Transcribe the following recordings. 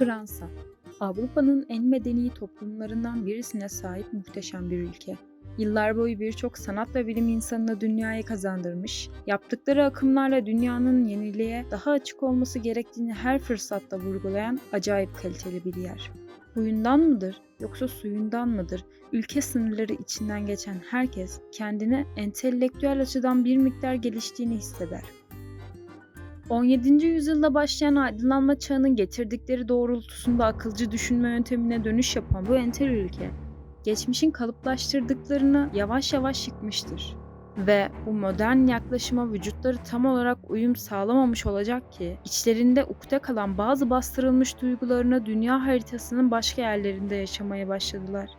Fransa, Avrupa'nın en medeni toplumlarından birisine sahip muhteşem bir ülke. Yıllar boyu birçok sanat ve bilim insanını dünyaya kazandırmış, yaptıkları akımlarla dünyanın yeniliğe daha açık olması gerektiğini her fırsatta vurgulayan acayip kaliteli bir yer. Huyundan mıdır yoksa suyundan mıdır? Ülke sınırları içinden geçen herkes kendini entelektüel açıdan bir miktar geliştiğini hisseder. 17. yüzyılda başlayan aydınlanma çağının getirdikleri doğrultusunda akılcı düşünme yöntemine dönüş yapan bu entel ülke, geçmişin kalıplaştırdıklarını yavaş yavaş yıkmıştır. Ve bu modern yaklaşıma vücutları tam olarak uyum sağlamamış olacak ki, içlerinde ukde kalan bazı bastırılmış duygularını dünya haritasının başka yerlerinde yaşamaya başladılar.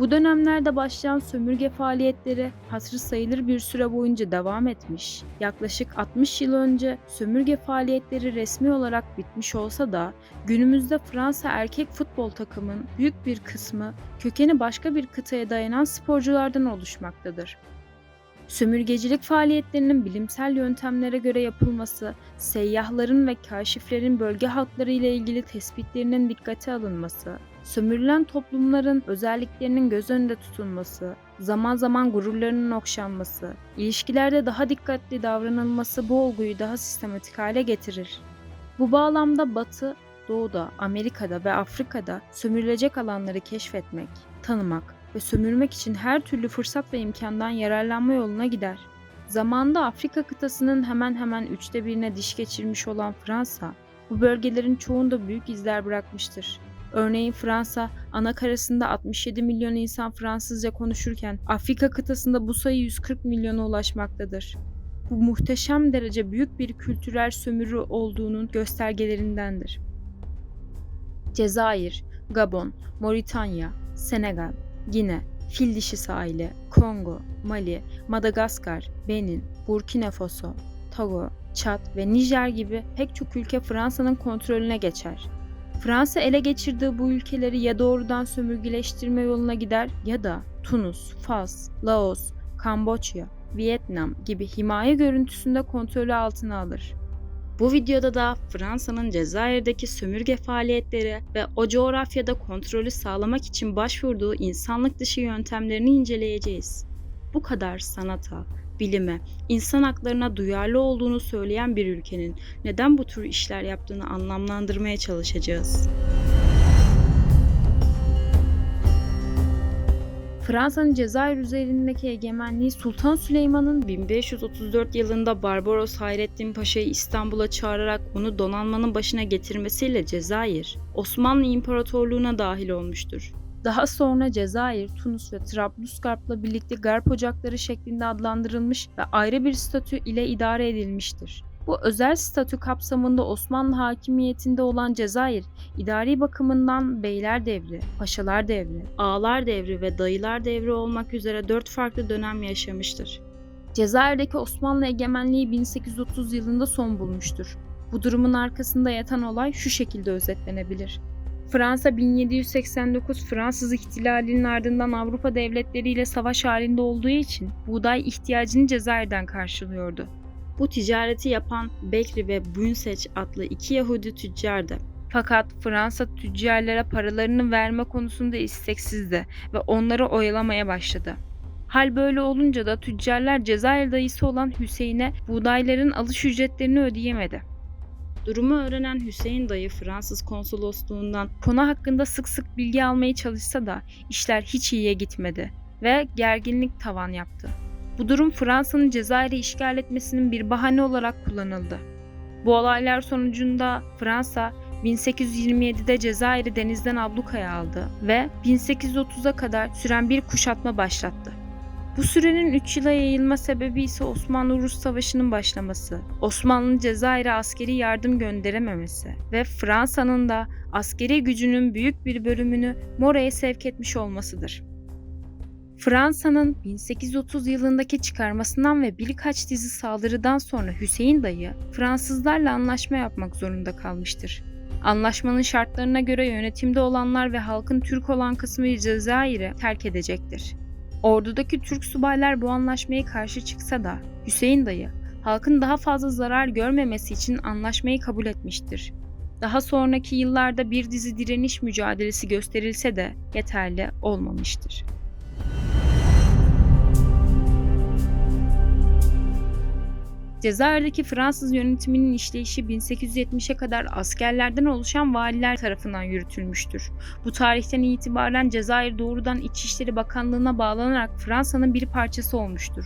Bu dönemlerde başlayan sömürge faaliyetleri hatırı sayılır bir süre boyunca devam etmiş. Yaklaşık 60 yıl önce sömürge faaliyetleri resmi olarak bitmiş olsa da günümüzde Fransa erkek futbol takımın büyük bir kısmı kökeni başka bir kıtaya dayanan sporculardan oluşmaktadır. Sömürgecilik faaliyetlerinin bilimsel yöntemlere göre yapılması, seyyahların ve kaşiflerin bölge halkları ile ilgili tespitlerinin dikkate alınması, sömürülen toplumların özelliklerinin göz önünde tutulması, zaman zaman gururlarının okşanması, ilişkilerde daha dikkatli davranılması bu olguyu daha sistematik hale getirir. Bu bağlamda Batı, Doğu'da, Amerika'da ve Afrika'da sömürülecek alanları keşfetmek, tanımak ve sömürmek için her türlü fırsat ve imkandan yararlanma yoluna gider. Zamanda Afrika kıtasının hemen hemen üçte birine diş geçirmiş olan Fransa, bu bölgelerin çoğunda büyük izler bırakmıştır. Örneğin Fransa, ana karasında 67 milyon insan Fransızca konuşurken Afrika kıtasında bu sayı 140 milyona ulaşmaktadır. Bu muhteşem derece büyük bir kültürel sömürü olduğunun göstergelerindendir. Cezayir, Gabon, Moritanya, Senegal, Gine, Fil Dişi Sahili, Kongo, Mali, Madagaskar, Benin, Burkina Faso, Togo, Çad ve Nijer gibi pek çok ülke Fransa'nın kontrolüne geçer. Fransa ele geçirdiği bu ülkeleri ya doğrudan sömürgeleştirme yoluna gider ya da Tunus, Fas, Laos, Kamboçya, Vietnam gibi himaye görüntüsünde kontrolü altına alır. Bu videoda da Fransa'nın Cezayir'deki sömürge faaliyetleri ve o coğrafyada kontrolü sağlamak için başvurduğu insanlık dışı yöntemlerini inceleyeceğiz. Bu kadar sanata, bilime, insan haklarına duyarlı olduğunu söyleyen bir ülkenin neden bu tür işler yaptığını anlamlandırmaya çalışacağız. Fransa'nın Cezayir üzerindeki egemenliği Sultan Süleyman'ın 1534 yılında Barbaros Hayrettin Paşa'yı İstanbul'a çağırarak onu donanmanın başına getirmesiyle Cezayir, Osmanlı İmparatorluğu'na dahil olmuştur. Daha sonra Cezayir, Tunus ve Trablusgarp'la birlikte Garp Ocakları şeklinde adlandırılmış ve ayrı bir statü ile idare edilmiştir. Bu özel statü kapsamında Osmanlı hakimiyetinde olan Cezayir, idari bakımından Beyler Devri, Paşalar Devri, Ağalar Devri ve Dayılar Devri olmak üzere dört farklı dönem yaşamıştır. Cezayir'deki Osmanlı egemenliği 1830 yılında son bulmuştur. Bu durumun arkasında yatan olay şu şekilde özetlenebilir. Fransa 1789 Fransız ihtilalinin ardından Avrupa devletleriyle savaş halinde olduğu için buğday ihtiyacını Cezayir'den karşılıyordu. Bu ticareti yapan Bekri ve Bünseç adlı iki Yahudi tüccardı. Fakat Fransa tüccarlara paralarını verme konusunda isteksizdi ve onları oyalamaya başladı. Hal böyle olunca da tüccarlar Cezayir dayısı olan Hüseyin'e buğdayların alış ücretlerini ödeyemedi. Durumu öğrenen Hüseyin dayı Fransız konsolosluğundan konu hakkında sık sık bilgi almaya çalışsa da işler hiç iyiye gitmedi ve gerginlik tavan yaptı. Bu durum Fransa'nın Cezayir'i işgal etmesinin bir bahane olarak kullanıldı. Bu olaylar sonucunda Fransa 1827'de Cezayir'i denizden ablukaya aldı ve 1830'a kadar süren bir kuşatma başlattı. Bu sürenin 3 yıla yayılma sebebi ise Osmanlı-Rus Savaşı'nın başlaması, Osmanlı'nın Cezayir'e askeri yardım gönderememesi ve Fransa'nın da askeri gücünün büyük bir bölümünü Mora'ya sevk etmiş olmasıdır. Fransa'nın 1830 yılındaki çıkarmasından ve birkaç dizi saldırıdan sonra Hüseyin dayı Fransızlarla anlaşma yapmak zorunda kalmıştır. Anlaşmanın şartlarına göre yönetimde olanlar ve halkın Türk olan kısmı Cezayir'i terk edecektir. Ordudaki Türk subaylar bu anlaşmaya karşı çıksa da Hüseyin dayı halkın daha fazla zarar görmemesi için anlaşmayı kabul etmiştir. Daha sonraki yıllarda bir dizi direniş mücadelesi gösterilse de yeterli olmamıştır. Cezayir'deki Fransız yönetiminin işleyişi 1870'e kadar askerlerden oluşan valiler tarafından yürütülmüştür. Bu tarihten itibaren Cezayir doğrudan İçişleri Bakanlığı'na bağlanarak Fransa'nın bir parçası olmuştur.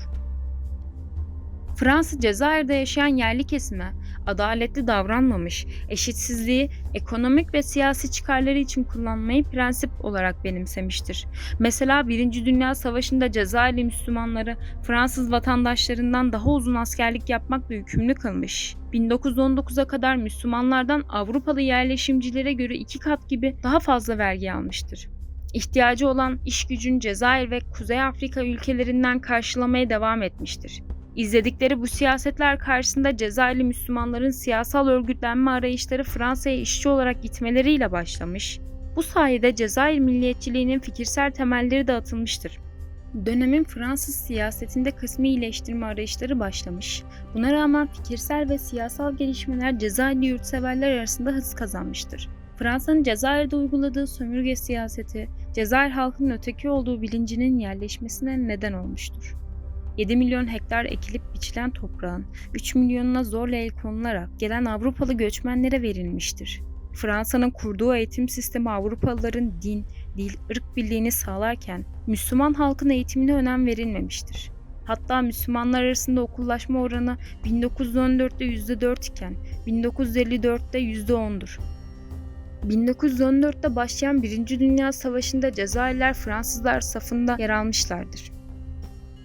Fransa Cezayir'de yaşayan yerli kesime adaletli davranmamış, eşitsizliği ekonomik ve siyasi çıkarları için kullanmayı prensip olarak benimsemiştir. Mesela 1. Dünya Savaşı'nda Cezayirli Müslümanları Fransız vatandaşlarından daha uzun askerlik yapmakla yükümlü kılmış. 1919'a kadar Müslümanlardan Avrupalı yerleşimcilere göre iki kat gibi daha fazla vergi almıştır. İhtiyacı olan iş gücün Cezayir ve Kuzey Afrika ülkelerinden karşılamaya devam etmiştir. İzledikleri bu siyasetler karşısında Cezayirli Müslümanların siyasal örgütlenme arayışları Fransa'ya işçi olarak gitmeleriyle başlamış. Bu sayede Cezayir milliyetçiliğinin fikirsel temelleri de atılmıştır. Dönemin Fransız siyasetinde kısmi iyileştirme arayışları başlamış. Buna rağmen fikirsel ve siyasal gelişmeler Cezayirli yurtseverler arasında hız kazanmıştır. Fransa'nın Cezayir'de uyguladığı sömürge siyaseti, Cezayir halkının öteki olduğu bilincinin yerleşmesine neden olmuştur. 7 milyon hektar ekilip biçilen toprağın 3 milyonuna zorla el konularak gelen Avrupalı göçmenlere verilmiştir. Fransa'nın kurduğu eğitim sistemi Avrupalıların din, dil, ırk birliğini sağlarken Müslüman halkın eğitimine önem verilmemiştir. Hatta Müslümanlar arasında okullaşma oranı 1914'te %4 iken 1954'te %10'dur. 1914'te başlayan Birinci Dünya Savaşı'nda Cezayirler Fransızlar safında yer almışlardır.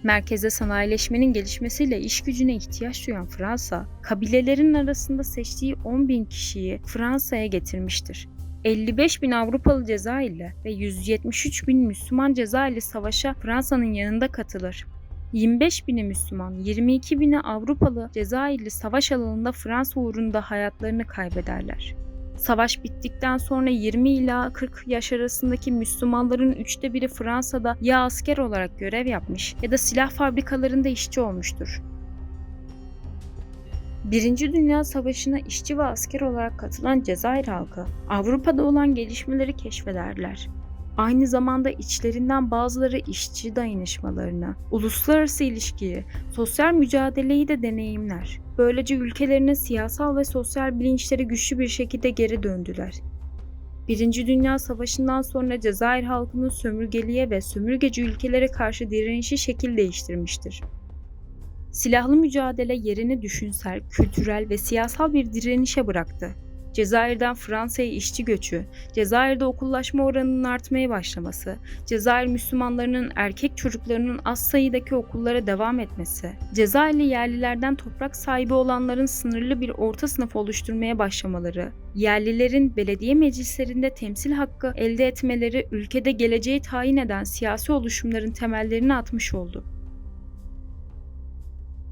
Merkezde sanayileşmenin gelişmesiyle iş gücüne ihtiyaç duyan Fransa, kabilelerin arasında seçtiği 10 bin kişiyi Fransa'ya getirmiştir. 55 bin Avrupalı Cezayirli ve 173 bin Müslüman Cezayirli savaşa Fransa'nın yanında katılır. 25 bini Müslüman, 22 bini Avrupalı Cezayirli savaş alanında Fransa uğrunda hayatlarını kaybederler. Savaş bittikten sonra 20 ila 40 yaş arasındaki Müslümanların üçte biri Fransa'da ya asker olarak görev yapmış ya da silah fabrikalarında işçi olmuştur. Birinci Dünya Savaşı'na işçi ve asker olarak katılan Cezayir halkı Avrupa'da olan gelişmeleri keşfederler. Aynı zamanda içlerinden bazıları işçi dayanışmalarını, uluslararası ilişkiyi, sosyal mücadeleyi de deneyimler. Böylece ülkelerinin siyasal ve sosyal bilinçleri güçlü bir şekilde geri döndüler. Birinci Dünya Savaşı'ndan sonra Cezayir halkının sömürgeliğe ve sömürgeci ülkelere karşı direnişi şekil değiştirmiştir. Silahlı mücadele yerini düşünsel, kültürel ve siyasal bir direnişe bıraktı. Cezayir'den Fransa'ya işçi göçü, Cezayir'de okullaşma oranının artmaya başlaması, Cezayir Müslümanlarının erkek çocuklarının az sayıdaki okullara devam etmesi, Cezayirli yerlilerden toprak sahibi olanların sınırlı bir orta sınıf oluşturmaya başlamaları, yerlilerin belediye meclislerinde temsil hakkı elde etmeleri ülkede geleceği tayin eden siyasi oluşumların temellerini atmış oldu.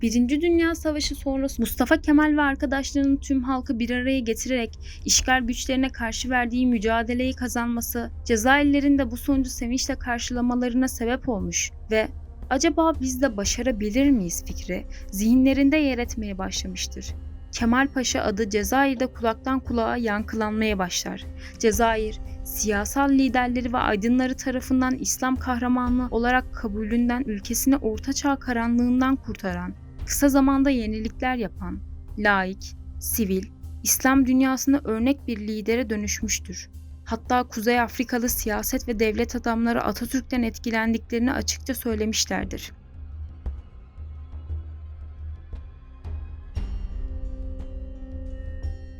Birinci Dünya Savaşı sonrası Mustafa Kemal ve arkadaşlarının tüm halkı bir araya getirerek işgal güçlerine karşı verdiği mücadeleyi kazanması, Cezayirlerin de bu sonucu sevinçle karşılamalarına sebep olmuş ve acaba biz de başarabilir miyiz fikri zihinlerinde yer etmeye başlamıştır. Kemal Paşa adı Cezayir'de kulaktan kulağa yankılanmaya başlar. Cezayir, siyasal liderleri ve aydınları tarafından İslam kahramanı olarak kabulünden ülkesini ortaçağ karanlığından kurtaran, kısa zamanda yenilikler yapan, laik, sivil, İslam dünyasında örnek bir lidere dönüşmüştür. Hatta Kuzey Afrikalı siyaset ve devlet adamları Atatürk'ten etkilendiklerini açıkça söylemişlerdir.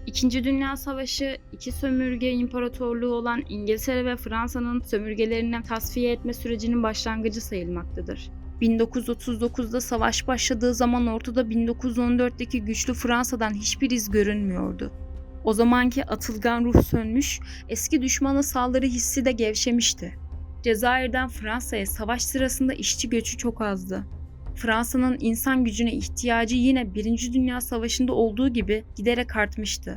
İkinci Dünya Savaşı iki sömürge imparatorluğu olan İngiltere ve Fransa'nın sömürgelerini tasfiye etme sürecinin başlangıcı sayılmaktadır. 1939'da savaş başladığı zaman ortada 1914'teki güçlü Fransa'dan hiçbir iz görünmüyordu. O zamanki atılgan ruh sönmüş, eski düşmana saldırı hissi de gevşemişti. Cezayir'den Fransa'ya savaş sırasında işçi göçü çok azdı. Fransa'nın insan gücüne ihtiyacı yine Birinci Dünya Savaşı'nda olduğu gibi giderek artmıştı.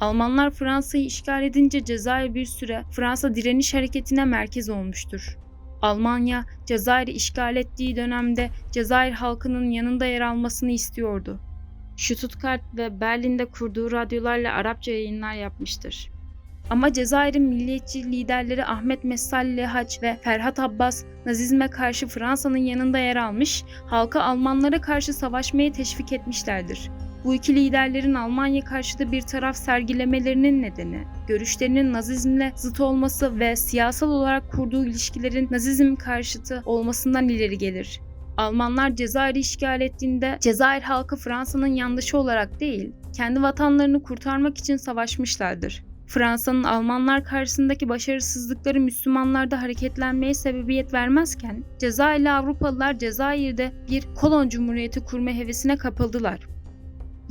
Almanlar Fransa'yı işgal edince Cezayir bir süre Fransa direniş hareketine merkez olmuştur. Almanya, Cezayir'i işgal ettiği dönemde Cezayir halkının yanında yer almasını istiyordu. Stuttgart ve Berlin'de kurduğu radyolarla Arapça yayınlar yapmıştır. Ama Cezayir'in milliyetçi liderleri Ahmet Messal Lehaç ve Ferhat Abbas Nazizme karşı Fransa'nın yanında yer almış, halka Almanlara karşı savaşmaya teşvik etmişlerdir. Bu iki liderlerin Almanya karşıtı bir taraf sergilemelerinin nedeni, görüşlerinin Nazizmle zıt olması ve siyasal olarak kurduğu ilişkilerin Nazizm karşıtı olmasından ileri gelir. Almanlar Cezayir'i işgal ettiğinde Cezayir halkı Fransa'nın yandaşı olarak değil, kendi vatanlarını kurtarmak için savaşmışlardır. Fransa'nın Almanlar karşısındaki başarısızlıkları Müslümanlarda hareketlenmeye sebebiyet vermezken, Cezayirli Avrupalılar Cezayir'de bir kolon cumhuriyeti kurma hevesine kapıldılar.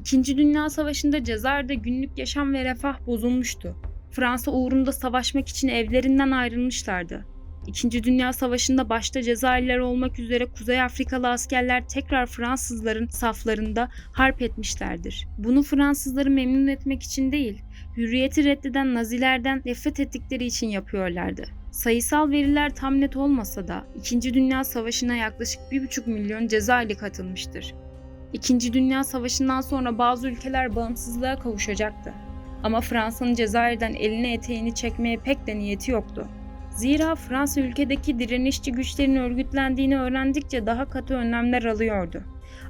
İkinci Dünya Savaşı'nda Cezayir'de günlük yaşam ve refah bozulmuştu. Fransa uğrunda savaşmak için evlerinden ayrılmışlardı. İkinci Dünya Savaşı'nda başta Cezayirliler olmak üzere Kuzey Afrikalı askerler tekrar Fransızların saflarında harp etmişlerdir. Bunu Fransızları memnun etmek için değil, hürriyeti reddeden Nazilerden nefret ettikleri için yapıyorlardı. Sayısal veriler tam net olmasa da İkinci Dünya Savaşı'na yaklaşık 1,5 milyon Cezayirli katılmıştır. İkinci Dünya Savaşı'ndan sonra bazı ülkeler bağımsızlığa kavuşacaktı. Ama Fransa'nın Cezayir'den eline eteğini çekmeye pek de niyeti yoktu. Zira Fransa ülkedeki direnişçi güçlerin örgütlendiğini öğrendikçe daha katı önlemler alıyordu.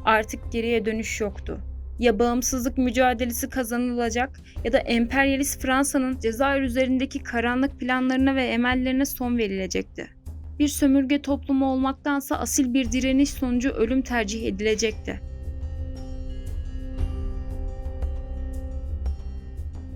Artık geriye dönüş yoktu. Ya bağımsızlık mücadelesi kazanılacak ya da emperyalist Fransa'nın Cezayir üzerindeki karanlık planlarına ve emellerine son verilecekti. Bir sömürge toplumu olmaktansa asil bir direniş sonucu ölüm tercih edilecekti.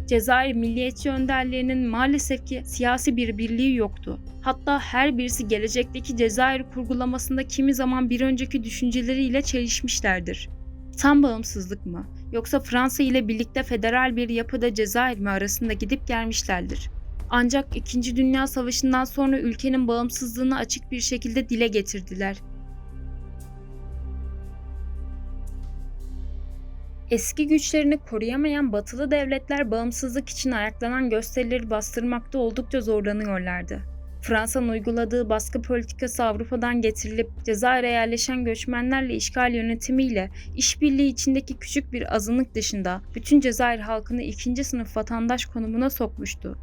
Cezayir milliyetçi önderlerinin maalesef ki siyasi bir birliği yoktu. Hatta her birisi gelecekteki Cezayir kurgulamasında kimi zaman bir önceki düşünceleriyle çelişmişlerdir. Tam bağımsızlık mı? Yoksa Fransa ile birlikte federal bir yapıda Cezayir mi arasında gidip gelmişlerdir. Ancak 2. Dünya Savaşı'ndan sonra ülkenin bağımsızlığını açık bir şekilde dile getirdiler. Eski güçlerini koruyamayan batılı devletler bağımsızlık için ayaklanan gösterileri bastırmakta oldukça zorlanıyorlardı. Fransa'nın uyguladığı baskı politikası Avrupa'dan getirilip Cezayir'e yerleşen göçmenlerle işgal yönetimiyle işbirliği içindeki küçük bir azınlık dışında bütün Cezayir halkını ikinci sınıf vatandaş konumuna sokmuştu.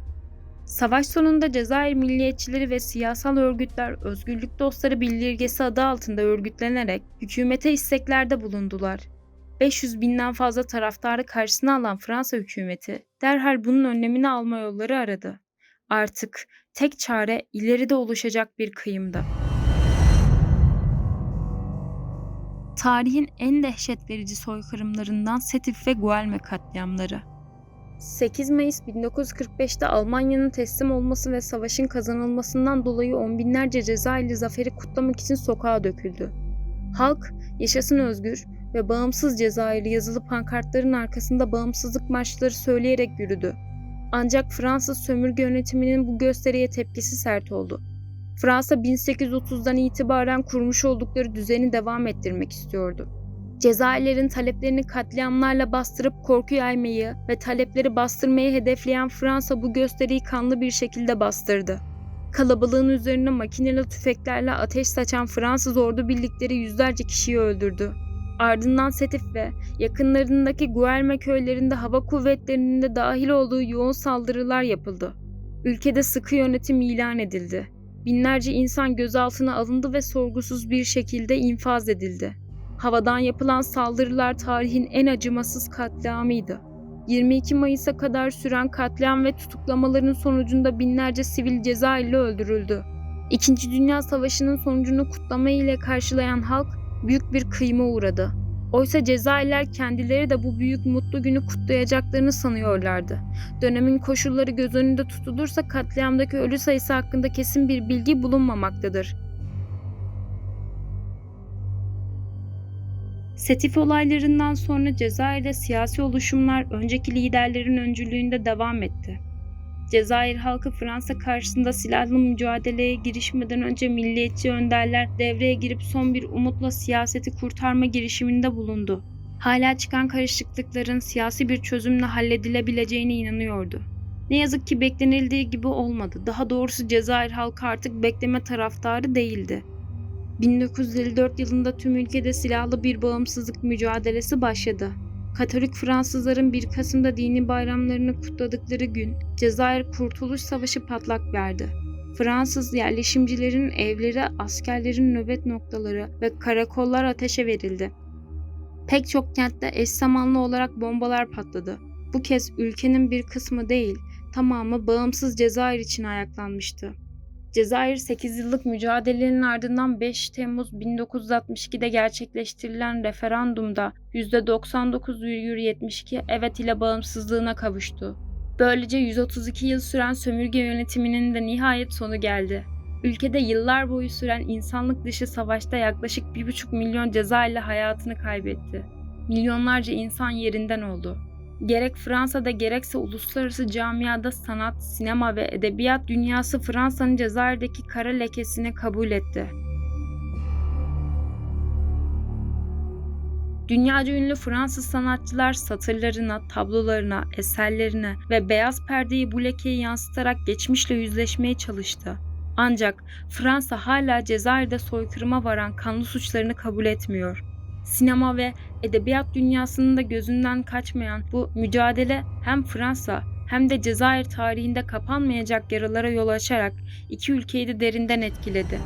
Savaş sonunda Cezayir milliyetçileri ve siyasal örgütler özgürlük dostları bildirgesi adı altında örgütlenerek hükümete isteklerde bulundular. 500 binden fazla taraftarı karşısına alan Fransa hükümeti derhal bunun önlemini alma yolları aradı. Artık tek çare ileride oluşacak bir kıyımdı. Tarihin en dehşet verici soykırımlarından Setif ve Guelme katliamları. 8 Mayıs 1945'te Almanya'nın teslim olması ve savaşın kazanılmasından dolayı on binlerce Cezayirli zaferi kutlamak için sokağa döküldü. Halk, yaşasın özgür, ve bağımsız Cezayir yazılı pankartların arkasında bağımsızlık marşları söyleyerek yürüdü. Ancak Fransız sömürge yönetiminin bu gösteriye tepkisi sert oldu. Fransa 1830'dan itibaren kurmuş oldukları düzeni devam ettirmek istiyordu. Cezayirlerin taleplerini katliamlarla bastırıp korku yaymayı ve talepleri bastırmayı hedefleyen Fransa bu gösteriyi kanlı bir şekilde bastırdı. Kalabalığın üzerine makineli tüfeklerle ateş saçan Fransız ordu birlikleri yüzlerce kişiyi öldürdü. Ardından Setif ve yakınlarındaki Guerme köylerinde hava kuvvetlerinin de dahil olduğu yoğun saldırılar yapıldı. Ülkede sıkı yönetim ilan edildi. Binlerce insan gözaltına alındı ve sorgusuz bir şekilde infaz edildi. Havadan yapılan saldırılar tarihin en acımasız katliamıydı. 22 Mayıs'a kadar süren katliam ve tutuklamaların sonucunda binlerce sivil Cezayirli öldürüldü. İkinci Dünya Savaşı'nın sonucunu kutlama ile karşılayan halk büyük bir kıyma uğradı. Oysa Cezayirler kendileri de bu büyük mutlu günü kutlayacaklarını sanıyorlardı. Dönemin koşulları göz önünde tutulursa katliamdaki ölü sayısı hakkında kesin bir bilgi bulunmamaktadır. Setif olaylarından sonra Cezayir'de siyasi oluşumlar önceki liderlerin öncülüğünde devam etti. Cezayir halkı Fransa karşısında silahlı mücadeleye girişmeden önce milliyetçi önderler devreye girip son bir umutla siyaseti kurtarma girişiminde bulundu. Hala çıkan karışıklıkların siyasi bir çözümle halledilebileceğine inanıyordu. Ne yazık ki beklenildiği gibi olmadı. Daha doğrusu Cezayir halkı artık bekleme taraftarı değildi. 1954 yılında tüm ülkede silahlı bir bağımsızlık mücadelesi başladı. Katolik Fransızların 1 Kasım'da dini bayramlarını kutladıkları gün Cezayir Kurtuluş Savaşı patlak verdi. Fransız yerleşimcilerin evleri, askerlerin nöbet noktaları ve karakollar ateşe verildi. Pek çok kentte eş zamanlı olarak bombalar patladı. Bu kez ülkenin bir kısmı değil, tamamı bağımsız Cezayir için ayaklanmıştı. Cezayir 8 yıllık mücadelenin ardından 5 Temmuz 1962'de gerçekleştirilen referandumda %99,72 evet ile bağımsızlığına kavuştu. Böylece 132 yıl süren sömürge yönetiminin de nihayet sonu geldi. Ülkede yıllar boyu süren insanlık dışı savaşta yaklaşık 1,5 milyon Cezayirli hayatını kaybetti. Milyonlarca insan yerinden oldu. Gerek Fransa'da gerekse uluslararası camiada sanat, sinema ve edebiyat dünyası Fransa'nın Cezayir'deki kara lekesini kabul etti. Dünyaca ünlü Fransız sanatçılar satırlarına, tablolarına, eserlerine ve beyaz perdeyi bu lekeyi yansıtarak geçmişle yüzleşmeye çalıştı. Ancak Fransa hala Cezayir'de soykırıma varan kanlı suçlarını kabul etmiyor. Sinema ve edebiyat dünyasının da gözünden kaçmayan bu mücadele hem Fransa hem de Cezayir tarihinde kapanmayacak yaralara yol açarak iki ülkeyi de derinden etkiledi.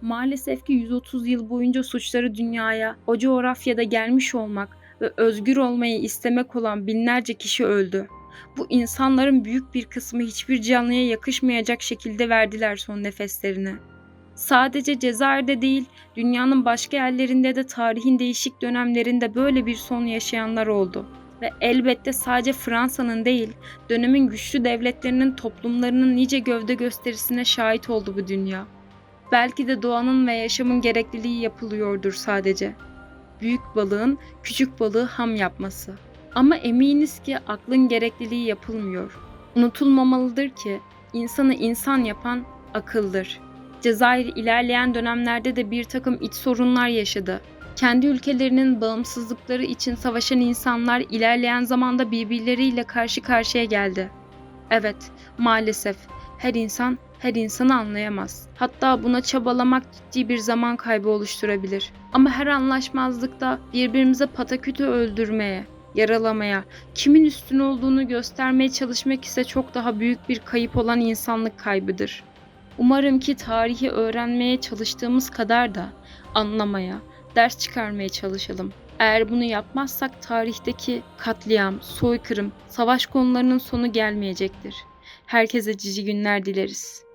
Maalesef ki 130 yıl boyunca suçları dünyaya, o coğrafyada gelmiş olmak ve özgür olmayı istemek olan binlerce kişi öldü. Bu insanların büyük bir kısmı hiçbir canlıya yakışmayacak şekilde verdiler son nefeslerini. Sadece Cezayir'de değil, dünyanın başka yerlerinde de tarihin değişik dönemlerinde böyle bir son yaşayanlar oldu. Ve elbette sadece Fransa'nın değil, dönemin güçlü devletlerinin toplumlarının nice gövde gösterisine şahit oldu bu dünya. Belki de doğanın ve yaşamın gerekliliği yapılıyordur sadece. Büyük balığın küçük balığı ham yapması. Ama eminiz ki aklın gerekliliği yapılmıyor. Unutulmamalıdır ki insanı insan yapan akıldır. Cezayir ilerleyen dönemlerde de bir takım iç sorunlar yaşadı. Kendi ülkelerinin bağımsızlıkları için savaşan insanlar ilerleyen zamanda birbirleriyle karşı karşıya geldi. Evet, maalesef her insan her insanı anlayamaz. Hatta buna çabalamak ciddi bir zaman kaybı oluşturabilir. Ama her anlaşmazlıkta birbirimize patakütü öldürmeye, yaralamaya, kimin üstün olduğunu göstermeye çalışmak ise çok daha büyük bir kayıp olan insanlık kaybıdır. Umarım ki tarihi öğrenmeye çalıştığımız kadar da anlamaya, ders çıkarmaya çalışalım. Eğer bunu yapmazsak tarihteki katliam, soykırım, savaş konularının sonu gelmeyecektir. Herkese cici günler dileriz.